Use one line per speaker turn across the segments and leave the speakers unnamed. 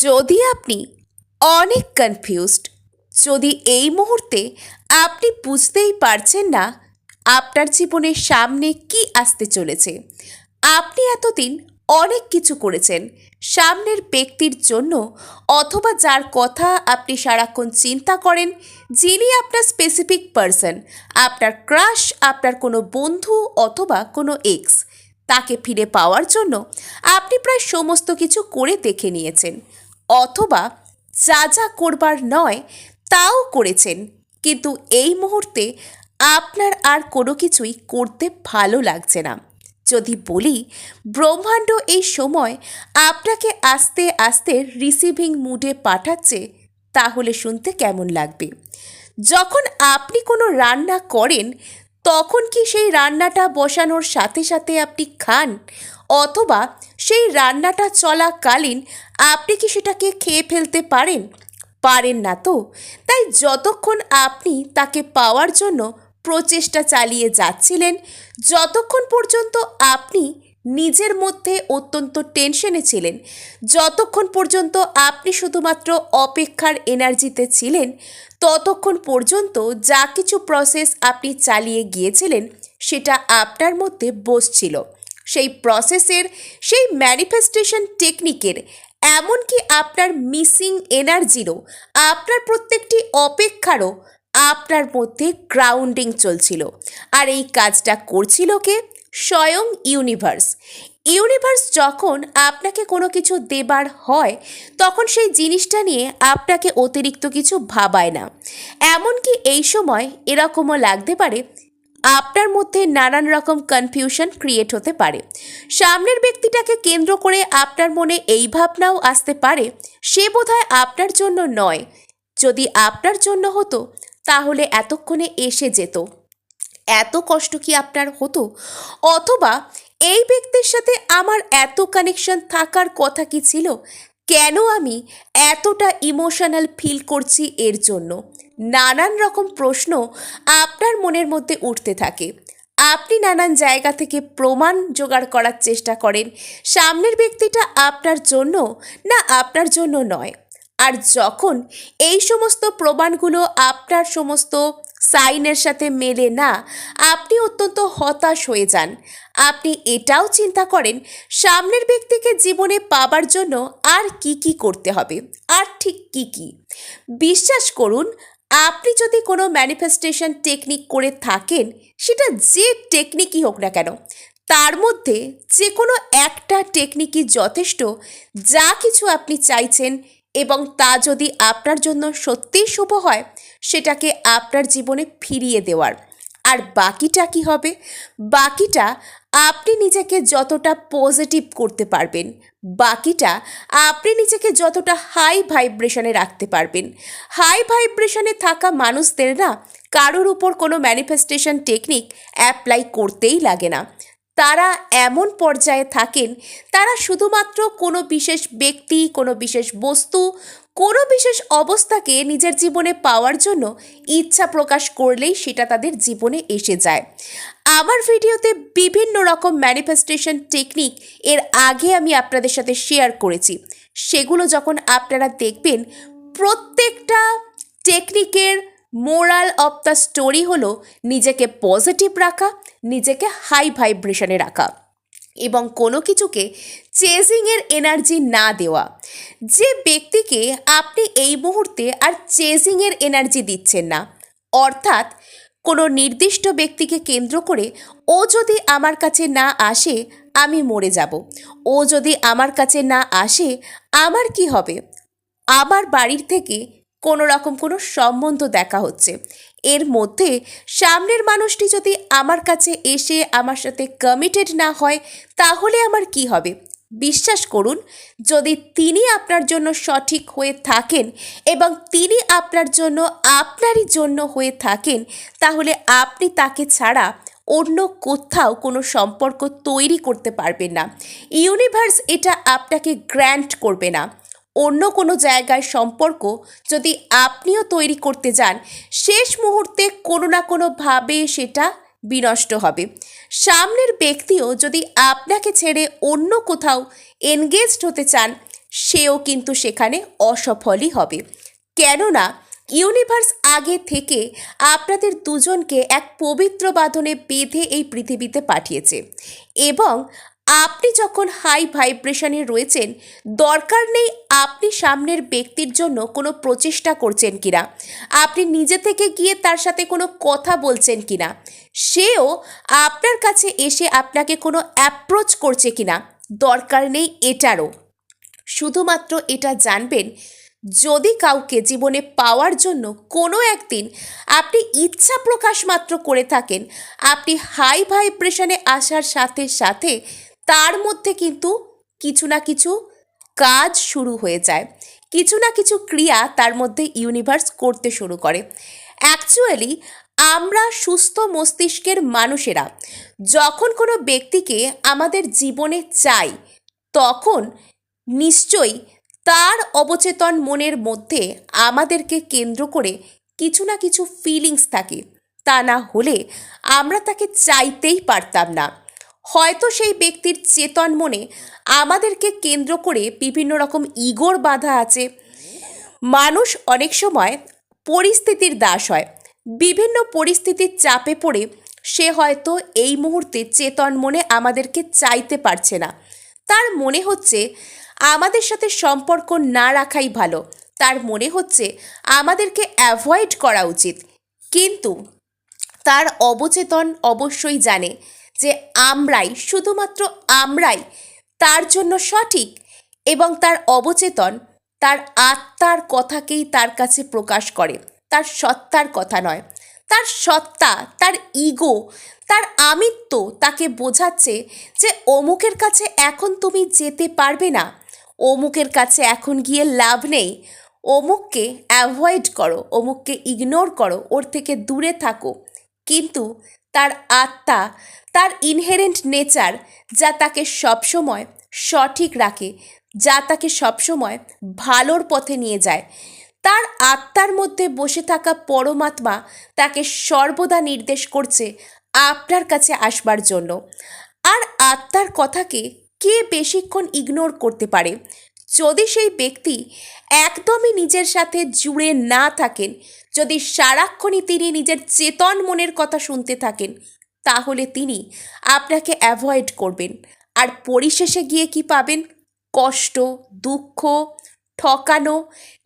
যদি আপনি অনেক কনফিউজড যদি এই মুহূর্তে আপনি বুঝতেই পারছেন না আপনার জীবনের সামনে কি আসতে চলেছে, আপনি এতদিন অনেক কিছু করেছেন, সামনের ব্যক্তির জন্য অথবা যার কথা আপনি সারাক্ষণ চিন্তা করেন, যিনি আপনার স্পেসিফিক পার্সন আপনার ক্রাশ আপনার কোনো বন্ধু অথবা কোনো এক্স তাকে ফিরে পাওয়ার জন্য আপনি প্রায় সমস্ত কিছু করে দেখে নিয়েছেন। অথবা যা যা করবার নয়, তাও করেছেন। কিন্তু এই মুহূর্তে আপনার আর কোনো কিছুই করতে ভালো লাগছে না। যদি বলি, ব্রহ্মাণ্ড এই সময় আপনাকে আস্তে আস্তে রিসিভিং মুডে পাঠাচ্ছে, তাহলে শুনতে কেমন লাগবে? যখন আপনি কোনো রান্না করেন, তখন কি সেই রান্নাটা বসানোর সাথে সাথে আপনি খান? অথবা সেই রান্নাটা চলাকালীন আপনি কি সেটাকে খেয়ে ফেলতে পারেন? পারেন না তো। তাই যতক্ষণ আপনি তাকে পাওয়ার জন্য প্রচেষ্টা চালিয়ে যাচ্ছিলেন, যতক্ষণ পর্যন্ত আপনি নিজের মধ্যে অত্যন্ত টেনশনে ছিলেন, যতক্ষণ পর্যন্ত আপনি শুধুমাত্র অপেক্ষার এনার্জিতে ছিলেন, ততক্ষণ পর্যন্ত যা কিছু প্রসেস আপনি চালিয়ে গিয়েছিলেন সেটা আপনার মধ্যে বসছিল। সেই প্রসেসের সেই ম্যানিফেস্টেশন টেকনিকের এমনকি আপনার মিসিং এনার্জিরও আপনার প্রত্যেকটি অপেক্ষারও আপনার মধ্যে গ্রাউন্ডিং চলছিল। আর এই কাজটা করছিল কে? স্বয়ং ইউনিভার্স ইউনিভার্স যখন আপনাকে কোনো কিছু দেবার হয়, তখন সেই জিনিসটা নিয়ে আপনাকে অতিরিক্ত কিছু ভাবায় না। এমনকি এই সময় এরকমও লাগতে পারে আপনার মধ্যে নানান রকম কনফিউশন ক্রিয়েট হতে পারে। সামনের ব্যক্তিটাকে কেন্দ্র করে আপনার মনে এই ভাবনাও আসতে পারে, সে বোধহয় আপনার জন্য নয়। যদি আপনার জন্য হতো, তাহলে এতক্ষণে এসে যেত। এত কষ্ট কি আপনার হতো? অথবা এই ব্যক্তির সাথে আমার এত কানেকশন থাকার কথা কি ছিল? কেন আমি এতটা ইমোশনাল ফিল করছি এর জন্য? নানান রকম প্রশ্ন আপনার মনের মধ্যে উঠতে থাকে। আপনি নানান জায়গা থেকে প্রমাণ জোগাড় করার চেষ্টা করেন। সামনের ব্যক্তিটা আপনার জন্য না আপনার জন্য নয়। আর যখন এই সমস্ত প্রমাণগুলো আপনার সমস্ত সাইনের সাথে মেলে না, আপনি অত্যন্ত হতাশ হয়ে যান। আপনি এটাও চিন্তা করেন, সামনের ব্যক্তিকে জীবনে পাবার জন্য আর কি কি করতে হবে, আর ঠিক কি কি। বিশ্বাস করুন আপনি যদি কোনো ম্যানিফেস্টেশন টেকনিক করে থাকেন, সেটা যে টেকনিকই হোক না কেন, তার মধ্যে যে কোনো একটা টেকনিকই যথেষ্ট, যা কিছু আপনি চাইছেন এবং তা যদি আপনার জন্য সত্যিই শুভ হয়, সেটাকে আপনার জীবনে ফিরিয়ে দেওয়ার। আর বাকিটা কি হবে? বাকিটা আপনি নিজেকে যতটা পজিটিভ করতে পারবেন, বাকিটা আপনি নিজেকে যতটা হাই ভাইব্রেশনে রাখতে পারবেন। হাই ভাইব্রেশনে থাকা মানুষদের না কারোর উপর কোনো ম্যানিফেস্টেশন টেকনিক অ্যাপ্লাই করতেই লাগে না। তারা এমন পর্যায়ে থাকেন, তারা শুধুমাত্র কোনো বিশেষ ব্যক্তি, কোনো বিশেষ বস্তু কোনো বিশেষ অবস্থাকে নিজের জীবনে পাওয়ার জন্য ইচ্ছা প্রকাশ করলেই সেটা তাদের জীবনে এসে যায়। আমার ভিডিওতে বিভিন্ন রকম ম্যানিফেস্টেশন টেকনিক এর আগে আমি আপনাদের সাথে শেয়ার করেছি। সেগুলো যখন আপনারা দেখবেন, প্রত্যেকটা টেকনিকের মোরাল অফ দ্য স্টোরি হলো নিজেকে পজিটিভ রাখা, নিজেকে হাই ভাইব্রেশনে রাখা। এবং কোনো কিছুকে চেজিংয়ের এনার্জি না দেওয়া। যে ব্যক্তিকে আপনি এই মুহূর্তে আর চেজিংয়ের এনার্জি দিচ্ছেন না, অর্থাৎ কোনো নির্দিষ্ট ব্যক্তিকে কেন্দ্র করে ও যদি আমার কাছে না আসে, আমি মরে যাব। ও যদি আমার কাছে না আসে, আমার কি হবে? আমার বাড়ির থেকে কোনো রকম কোনো সম্বন্ধ দেখা হচ্ছে। এর মধ্যে সামনের মানুষটি যদি আমার কাছে এসে আমার সাথে কমিটেড না হয়, তাহলে আমার কি হবে? বিশ্বাস করুন, যদি তিনি আপনার জন্য সঠিক হয়ে থাকেন এবং তিনি আপনার জন্য আপনারই জন্য হয়ে থাকেন, তাহলে আপনি তাকে ছাড়া অন্য কোথাও কোনো সম্পর্ক তৈরি করতে পারবেন না। ইউনিভার্স এটা আপনাকে গ্র্যান্ট করবে না। অন্য কোনো জায়গায় সম্পর্ক যদি আপনিও তৈরি করতে যান, শেষ মুহূর্তে কোনো না কোনোভাবে সেটা বিনষ্ট হবে। সামনের ব্যক্তিও যদি আপনাকে ছেড়ে অন্য কোথাও এনগেজড হতে চান, সেও কিন্তু সেখানে অসফলই হবে। কেননা ইউনিভার্স আগে থেকে আপনাদের দুজনকে এক পবিত্র বাঁধনে বেঁধে এই পৃথিবীতে পাঠিয়েছে এবং আপনি যখন হাই ভাইব্রেশনে রয়েছেন, দরকার নেই আপনি সামনের ব্যক্তির জন্য কোনো প্রচেষ্টা করছেন কিনা। আপনি নিজে থেকে গিয়ে তার সাথে কোনো কথা বলছেন কিনা। সেও আপনার কাছে এসে আপনাকে কোনো অ্যাপ্রোচ করছে কিনা। দরকার নেই এটারও। শুধুমাত্র এটা জানবেন, যদি কাউকে জীবনে পাওয়ার জন্য কোনো একদিন আপনি ইচ্ছা প্রকাশ মাত্র করে থাকেন, আপনি হাই ভাইব্রেশনে আসার সাথে সাথে তার মধ্যে কিন্তু কিছু না কিছু কাজ শুরু হয়ে যায়। কিছু না কিছু ক্রিয়া তার মধ্যে ইউনিভার্স করতে শুরু করে। অ্যাকচুয়ালি আমরা সুস্থ মস্তিষ্কের মানুষেরা, যখন কোনো ব্যক্তিকে আমাদের জীবনে চাই, তখন নিশ্চয়ই তার অবচেতন মনের মধ্যে আমাদেরকে কেন্দ্র করে কিছু না কিছু ফিলিংস থাকে। তা না হলে আমরা তাকে চাইতেই পারতাম না। হয়তো সেই ব্যক্তির চেতন মনে আমাদেরকে কেন্দ্র করে বিভিন্ন রকম ইগোর বাধা আছে। মানুষ অনেক সময় পরিস্থিতির দাস হয়। বিভিন্ন পরিস্থিতির চাপে পড়ে সে হয়তো এই মুহূর্তে চেতন মনে আমাদেরকে চাইতে পারছে না। তার মনে হচ্ছে আমাদের সাথে সম্পর্ক না রাখাই ভালো। তার মনে হচ্ছে আমাদেরকে অ্যাভয়েড করা উচিত। কিন্তু তার অবচেতন অবশ্যই জানে যে আমরাই, শুধুমাত্র আমরাই তার জন্য সঠিক এবং তার অবচেতন, তার আত্মার কথাকেই তার কাছে প্রকাশ করে। তার সত্তার কথা নয়। তার সত্তা, তার ইগো, তার আমিত্ব তাকে বোঝাচ্ছে যে অমুকের কাছে এখন তুমি যেতে পারবে না। অমুকের কাছে এখন গিয়ে লাভ নেই। অমুককে অ্যাভয়েড করো, অমুককে ইগনোর করো, ওর থেকে দূরে থাকো। কিন্তু তার আত্মা, তার ইনহেরেন্ট নেচার যা তাকে সবসময় সঠিক রাখে, যা তাকে সবসময় ভালোর পথে নিয়ে যায়। তার আত্মার মধ্যে বসে থাকা পরমাত্মা তাকে সর্বদা নির্দেশ করছে আপনার কাছে আসবার জন্য। আর আত্মার কথাকে কে বেশিক্ষণ ইগনোর করতে পারে? যদি সেই ব্যক্তি একদমই নিজের সাথে জুড়ে না থাকেন যদি সারাক্ষণই তিনি নিজের চেতন মনের কথা শুনতে থাকেন, তাহলে তিনি আপনাকে অ্যাভয়েড করবেন। আর পরিশেষে গিয়ে কি পাবেন? কষ্ট, দুঃখ, ঠকানো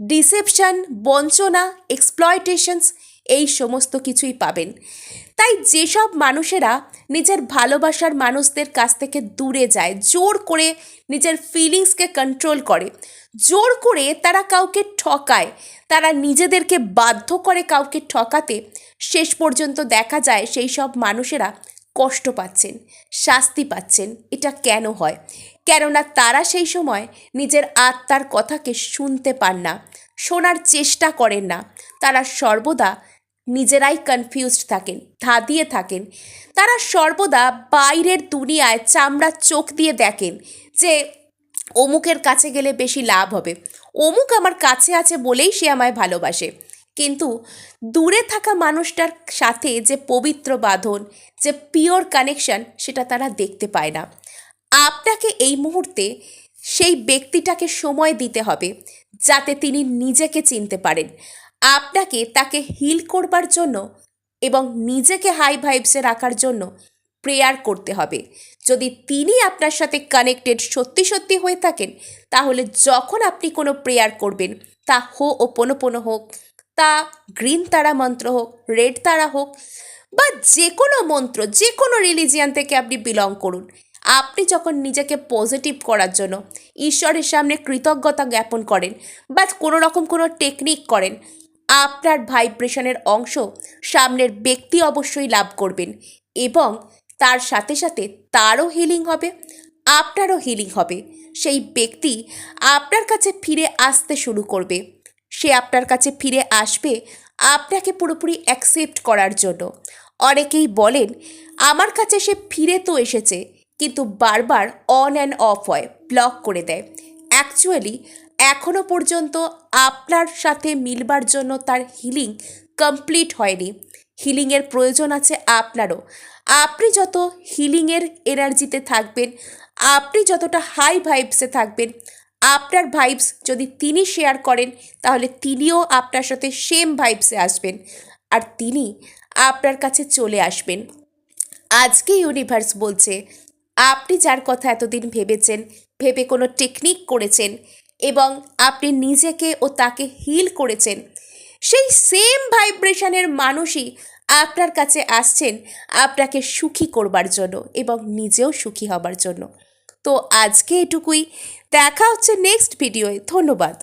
ডিসেপশন বঞ্চনা এক্সপ্লয়টেশনস এই সমস্ত কিছুই পাবেন। তাই যেসব মানুষেরা নিজের ভালোবাসার মানুষদের কাছ থেকে দূরে যায়, জোর করে নিজের ফিলিংসকে কন্ট্রোল করে, জোর করে তারা কাউকে ঠকায়, তারা নিজেদেরকে বাধ্য করে কাউকে ঠকাতে শেষ পর্যন্ত দেখা যায় সেই সব মানুষেরা কষ্ট পাচ্ছেন, শাস্তি পাচ্ছেন, এটা কেন হয়? কেননা তারা সেই সময় নিজের আত্মার কথাকে শুনতে পান না, শোনার চেষ্টা করেন না, তারা সর্বদা নিজেরাই কনফিউজড থাকেন, ধাঁধিয়ে থাকেন। তারা সর্বদা বাইরের দুনিয়ায় চামড়ার চোখ দিয়ে দেখেন যে অমুকের কাছে গেলে বেশি লাভ হবে। অমুক আমার কাছে আছে বলেই সে আমায় ভালোবাসে। কিন্তু দূরে থাকা মানুষটার সাথে যে পবিত্র বাঁধন, যে পিওর কানেকশন সেটা তারা দেখতে পায় না। আপনাকে এই মুহূর্তে সেই ব্যক্তিটাকে সময় দিতে হবে যাতে তিনি নিজেকে চিনতে পারেন। আপনাকে তাকে হিল করবার জন্য এবং নিজেকে হাই ভাইবসে রাখার জন্য প্রেয়ার করতে হবে। যদি তিনি আপনার সাথে কানেক্টেড সত্যি সত্যি হয়ে থাকেন, তাহলে যখন আপনি কোনো প্রেয়ার করবেন, তা হো ও পোনো হোক, তা গ্রিন তারা মন্ত্র হোক রেড তারা হোক, বা যে কোনো মন্ত্র যে কোনো রিলিজিয়ান থেকে আপনি বিলং করুন। আপনি যখন নিজেকে পজিটিভ করার জন্য, ঈশ্বরের সামনে কৃতজ্ঞতা জ্ঞাপন করেন, বা কোনো রকম কোনো টেকনিক করেন আপনার ভাইব্রেশনের অংশ সামনের ব্যক্তি অবশ্যই লাভ করবেন এবং তার সাথে সাথে তারও হিলিং হবে, আপনারও হিলিং হবে। সেই ব্যক্তি আপনার কাছে ফিরে আসতে শুরু করবে। সে আপনার কাছে ফিরে আসবে আপনাকে পুরোপুরি অ্যাকসেপ্ট করার জন্য। অনেকেই বলেন, আমার কাছে সে ফিরে তো এসেছে, কিন্তু বারবার অন অ্যান্ড অফ হয় ব্লক করে দেয়। অ্যাকচুয়ালি এখনও পর্যন্ত আপনার সাথে মিলবার জন্য তার হিলিং কমপ্লিট হয়নি। হিলিংয়ের প্রয়োজন আছে আপনারও। আপনি যত হিলিংয়ের এনার্জিতে থাকবেন, আপনি যতটা হাই ভাইবসে থাকবেন, আপনার ভাইবস যদি তিনি শেয়ার করেন, তাহলে তিনিও আপনার সাথে সেম ভাইবসে আসবেন। আর তিনি আপনার কাছে চলে আসবেন। আজকে ইউনিভার্স বলছে, আপনি যার কথা এতদিন ভেবেছেন, ভেবে কোনো টেকনিক করেছেন এবং আপনি নিজেকে ও তাকে হিল করেছেন। সেই সেম ভাইব্রেশনের মানুষই আপনার কাছে আসছেন আপনাকে সুখী করবার জন্য এবং নিজেও সুখী হবার জন্য। তো আজকে এটুকুই। দেখা হচ্ছে নেক্সট ভিডিওয়ে ধন্যবাদ।